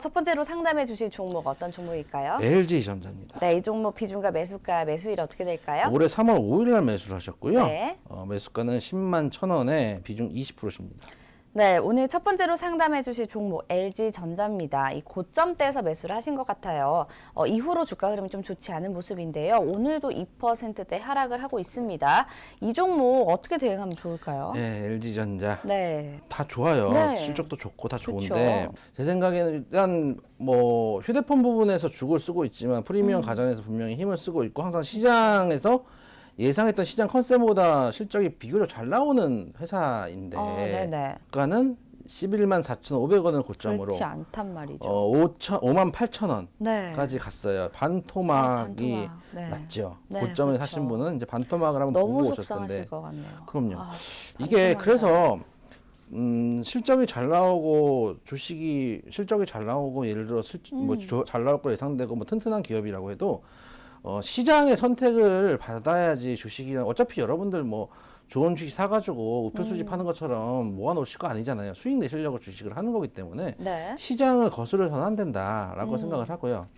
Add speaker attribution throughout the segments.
Speaker 1: 첫 번째로 상담해 주실 종목 어떤 종목일까요?
Speaker 2: LG 전자입니다.
Speaker 1: 네, 이 종목 비중과 매수가, 매수일 어떻게 될까요?
Speaker 2: 올해 3월 5일 날 매수를 하셨고요.
Speaker 1: 네.
Speaker 2: 어, 매수가는 10만 1,000원에 비중 20%십니다.
Speaker 1: 네, 오늘 첫 번째로 상담해 주실 종목 LG 전자입니다. 이 고점대에서 매수를 하신 것 같아요. 어, 이후로 주가 흐름이 좀 좋지 않은 모습인데요. 오늘도 2%대 하락을 하고 있습니다. 이 종목 어떻게 대응하면 좋을까요?
Speaker 2: 네, LG 전자
Speaker 1: 네.
Speaker 2: 다 좋아요.
Speaker 1: 네.
Speaker 2: 실적도 좋고 다
Speaker 1: 그쵸.
Speaker 2: 좋은데 제 생각에는 일단 뭐 휴대폰 부분에서 죽을 쓰고 있지만
Speaker 1: 음.
Speaker 2: 프리미엄 가전에서 분명히 힘을 쓰고 있고 항상 시장에서 예상했던 시장 컨셉보다 실적이 비교적 잘 나오는 회사인데
Speaker 1: 어, 네네.
Speaker 2: 주가는 11만 4,500원을 고점으로
Speaker 1: 그렇지 않단 말이죠.
Speaker 2: 어, 5천 5만 8천 원까지
Speaker 1: 네.
Speaker 2: 갔어요.
Speaker 1: 아,
Speaker 2: 반토막이
Speaker 1: 반토막. 네.
Speaker 2: 났죠.
Speaker 1: 네,
Speaker 2: 고점에
Speaker 1: 그렇죠.
Speaker 2: 사신 분은 이제 반토막을 한번 보고 오셨을 텐데. 그럼요.
Speaker 1: 아,
Speaker 2: 이게. 그래서 음, 실적이 잘 나오고 주식이 실적이 잘 나오고 예를 들어 실,
Speaker 1: 음.
Speaker 2: 뭐잘 나올 거 예상되고 뭐 튼튼한 기업이라고 해도 어, 시장의 선택을 받아야지 주식이랑 어차피 여러분들 뭐 좋은 주식 사가지고 우표
Speaker 1: 음.
Speaker 2: 수집하는 것처럼 모아놓으실 거 아니잖아요. 수익 내시려고 주식을 하는 거기 때문에
Speaker 1: 네.
Speaker 2: 시장을 거스려서는 안 된다라고
Speaker 1: 음.
Speaker 2: 생각을 하고요.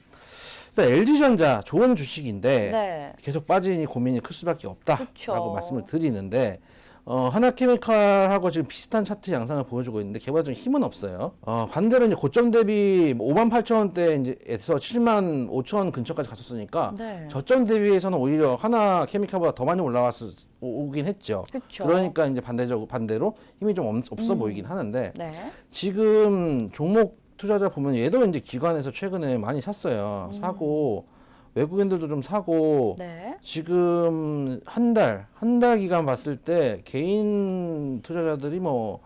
Speaker 2: 일단 LG전자 좋은 주식인데
Speaker 1: 네.
Speaker 2: 계속 빠지니 고민이 클 수밖에 없다라고
Speaker 1: 그쵸.
Speaker 2: 말씀을 드리는데 어, 하나케미칼하고 지금 비슷한 차트 양상을 보여주고 있는데 개발적인 힘은 없어요. 어, 반대로 이제 고점 대비 5만 8천 원대 이제에서 7만 5천 원 근처까지 갔었으니까
Speaker 1: 네.
Speaker 2: 저점 대비해서는 오히려 하나 케미칼보다 더 많이 올라왔어 오긴 했죠.
Speaker 1: 그쵸.
Speaker 2: 그러니까 이제 반대적 반대로 힘이 좀 없- 없어
Speaker 1: 음.
Speaker 2: 보이긴 하는데
Speaker 1: 네.
Speaker 2: 지금 종목 투자자 보면 얘도 이제 기관에서 최근에 많이 샀어요. 사고 외국인들도 좀 사고
Speaker 1: 네.
Speaker 2: 지금 한 달, 한 달 기간 봤을 때 개인 투자자들이 뭐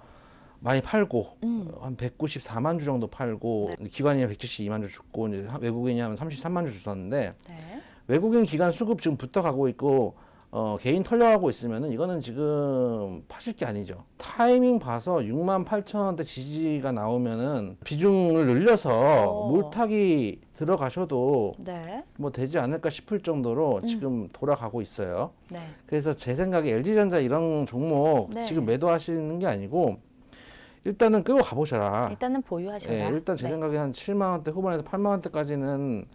Speaker 2: 많이 팔고
Speaker 1: 음.
Speaker 2: 한 194만 주 정도 팔고 기관이 172만 주 줬고 이제 외국인이 하면 33만 주 줬었는데
Speaker 1: 네.
Speaker 2: 외국인 기관 수급 지금 붙어 가고 있고 어, 개인 털려가고 있으면은 이거는 지금 파실 게 아니죠. 타이밍 봐서 6만 8천 원대 지지가 나오면은 비중을 늘려서
Speaker 1: 어.
Speaker 2: 물타기 들어가셔도
Speaker 1: 네.
Speaker 2: 뭐 되지 않을까 싶을 정도로 지금 돌아가고 있어요.
Speaker 1: 네.
Speaker 2: 그래서 제 생각에 LG전자 이런 종목
Speaker 1: 네.
Speaker 2: 지금 매도하시는 게 아니고 일단은 끌고 가보셔라.
Speaker 1: 일단은 보유하셔라.
Speaker 2: 예, 일단 제
Speaker 1: 네.
Speaker 2: 생각에 한 7만 원대 후반에서 8만 원대까지는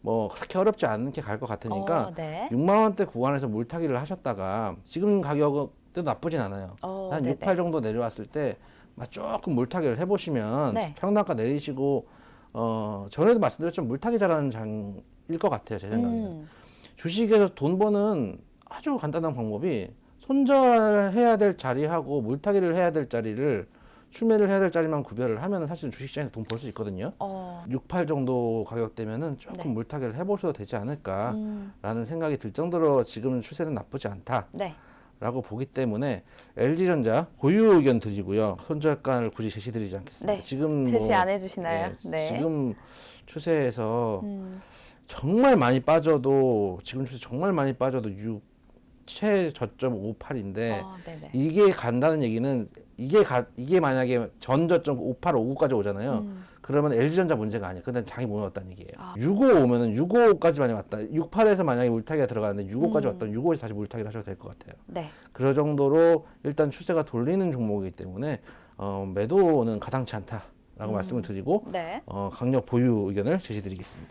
Speaker 2: 뭐 그렇게 어렵지 않게 갈 것 같으니까
Speaker 1: 어, 네.
Speaker 2: 6만 원대 구간에서 물타기를 하셨다가 지금 가격도 나쁘진 않아요.
Speaker 1: 어,
Speaker 2: 한
Speaker 1: 네네.
Speaker 2: 6, 8 정도 내려왔을 때 막 조금 물타기를 해보시면
Speaker 1: 네.
Speaker 2: 평단가 내리시고 어 전에도 말씀드렸지만 물타기 잘하는 장일 것 같아요 제 생각에는.
Speaker 1: 음.
Speaker 2: 주식에서 돈 버는 아주 간단한 방법이 손절해야 될 자리하고 물타기를 해야 될 자리를 추매를 해야 될 자리만 구별을 하면 사실 주식시장에서 돈 벌 수 있거든요.
Speaker 1: 어.
Speaker 2: 6, 8 정도 가격대면은 조금
Speaker 1: 네.
Speaker 2: 물타기를 해보셔도 되지 않을까라는
Speaker 1: 음.
Speaker 2: 생각이 들 정도로 지금 추세는 나쁘지 않다라고
Speaker 1: 네.
Speaker 2: 보기 때문에 LG전자 보유 의견 드리고요. 손절가를 굳이 제시드리지 않겠습니다.
Speaker 1: 네.
Speaker 2: 지금
Speaker 1: 제시
Speaker 2: 뭐,
Speaker 1: 안 해주시나요?
Speaker 2: 예,
Speaker 1: 네.
Speaker 2: 지금 추세에서
Speaker 1: 음.
Speaker 2: 정말 많이 빠져도 지금 추세 정말 많이 빠져도 6 최저점 58인데
Speaker 1: 어, 네네.
Speaker 2: 이게 간다는 얘기는 이게 가, 이게 만약에 전 저점 58, 59까지 오잖아요.
Speaker 1: 음.
Speaker 2: 그러면 LG전자 문제가 아니에요. 근데 장이 무너졌다는 얘기예요.
Speaker 1: 아.
Speaker 2: 65 오면은 65까지 만약 왔다. 68에서 만약에 물타기가 들어가는데 65까지
Speaker 1: 음.
Speaker 2: 왔다면 65에서 다시 물타기를 하셔도 될 것 같아요.
Speaker 1: 네.
Speaker 2: 그럴 정도로 일단 추세가 돌리는 종목이기 때문에 어, 매도는 가당치 않다 라고 말씀을 드리고
Speaker 1: 네.
Speaker 2: 어, 강력 보유 의견을 제시드리겠습니다.